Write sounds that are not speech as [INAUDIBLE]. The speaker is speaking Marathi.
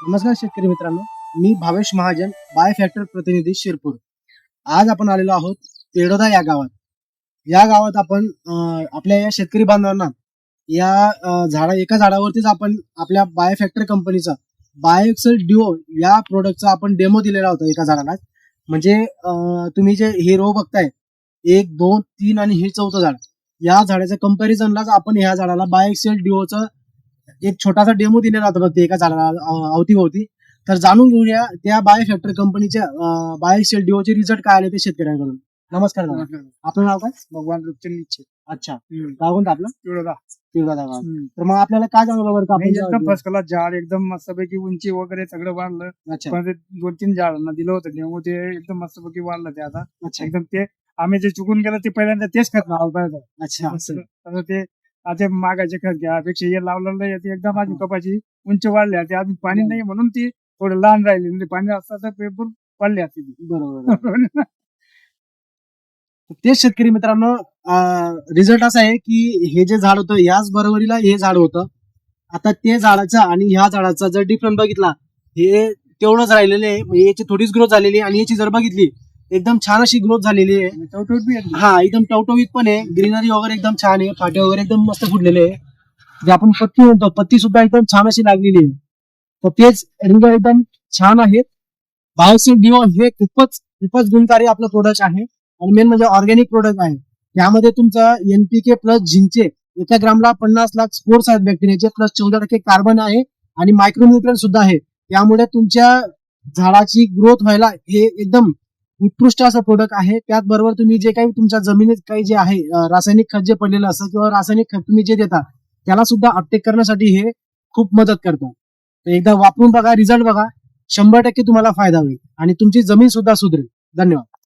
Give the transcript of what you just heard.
नमस्कार शेतकरी मित्रांनो मी भावेश महाजन बाय फॅक्टर प्रतिनिधी शिरपूर. आज आपण आलेलो आहोत तेडोदा या गावात. या गावात आपण आपल्या या शेतकरी बांधवांना या झाडा एका झाडावरतीच आपण आपल्या बाय फॅक्टर कंपनीचा बायोक्सल डिओ या प्रोडक्टचा आपण डेमो दिलेला होता एका झाडाला. म्हणजे तुम्ही जे हे रो बघताय एक दोन तीन आणि हे चौथं झाड. या झाडाच्या कंपॅरिझनलाच आपण ह्या झाडाला बायोक्सेल डिओचं एक छोटासा डेमो दिलेला होता बघ ते एका अवतीभोवती. तर जाणून घेऊया त्या बायो फॅक्टर कंपनीच्या बायोसेल डिओचे रिझल्ट काय आले ते शेतकऱ्यांकडून. नमस्कार दादा. आपलं नाव काय? भगवान रूपचंद निश्चित. अच्छा. गाव कोणतं आपलं? पिवळा तिळगाव गाव. तर मग आपल्याला काय जाणवलं बरं का एकदम फर्स्ट क्लास झाड एकदम मस्तपैकी उंची वगैरे सगळं वाढलं. अच्छा. पण ते दोन तीन झाडांना दिलं होतं तेव्हा ते एकदम मस्तपैकी वाढलं ते आता. अच्छा. एकदम ते आम्ही जे चुकून गेलं ते पहिल्यांदा तेच पाहिजे अच्छा. असं ते आता मागाचे खत घ्या पेक्षा हे लावलेलं आहे ते एकदम माझी कपाची उंची वाढली आहे. ते अजून पाणी नाही म्हणून ती थोडं लहान राहिली म्हणजे पाणी असतं [LAUGHS] तर पेपर वाढली असते ती बरोबर. तेच शेतकरी मित्रांनो रिझल्ट असा आहे की हे जे झाड होतं याच बरोबरीला हे झाड होतं. आता ते झाडाचा आणि ह्या झाडाचा जर डिफरन्स बघितला हे तेवढंच राहिलेलं आहे. म्हणजे याची थोडीच ग्रोथ झालेली आहे आणि याची जर बघितली एकदम छान अशी ग्रोथ झालेली आहे. टवटवीत बी. हा एकदम टवटवीत पण आहे. ग्रीनरी वगैरे एकदम छान आहे. फाटे वगैरे एकदम मस्त फुटलेले आहे. जे आपण पत्ती म्हणतो पत्ती सुद्धा एकदम छान अशी लागलेली आहे. तर तेच रिझल्ट एकदम छान आहेत. बायोसिन डिओ हे खूपच खूपच गुणकारी आपलं प्रोडक्ट आहे. आणि मेन म्हणजे ऑर्गॅनिक प्रोडक्ट आहे. यामध्ये तुमचं एनपीके प्लस झिंकचे एका ग्रामला पन्नास लाख स्पोर्स आहेत बॅक्टेरियाचे प्लस चौदा टक्के कार्बन आहे आणि मायक्रोन्युट्रन सुद्धा आहे. त्यामुळे तुमच्या झाडाची ग्रोथ व्हायला हे एकदम उत्कृष्ट असं प्रोडक्ट आहे. त्याचबरोबर तुम्ही जे काही तुमच्या जमिनीत काही जे आहे रासायनिक खत जे पडलेलं असतं किंवा रासायनिक खत तुम्ही जे देता त्याला सुद्धा अपटेक करण्यासाठी हे खूप मदत करतं. तर एकदा वापरून बघा रिझल्ट बघा. शंभर टक्के तुम्हाला फायदा होईल आणि तुमची जमीन सुद्धा सुधरेल. धन्यवाद.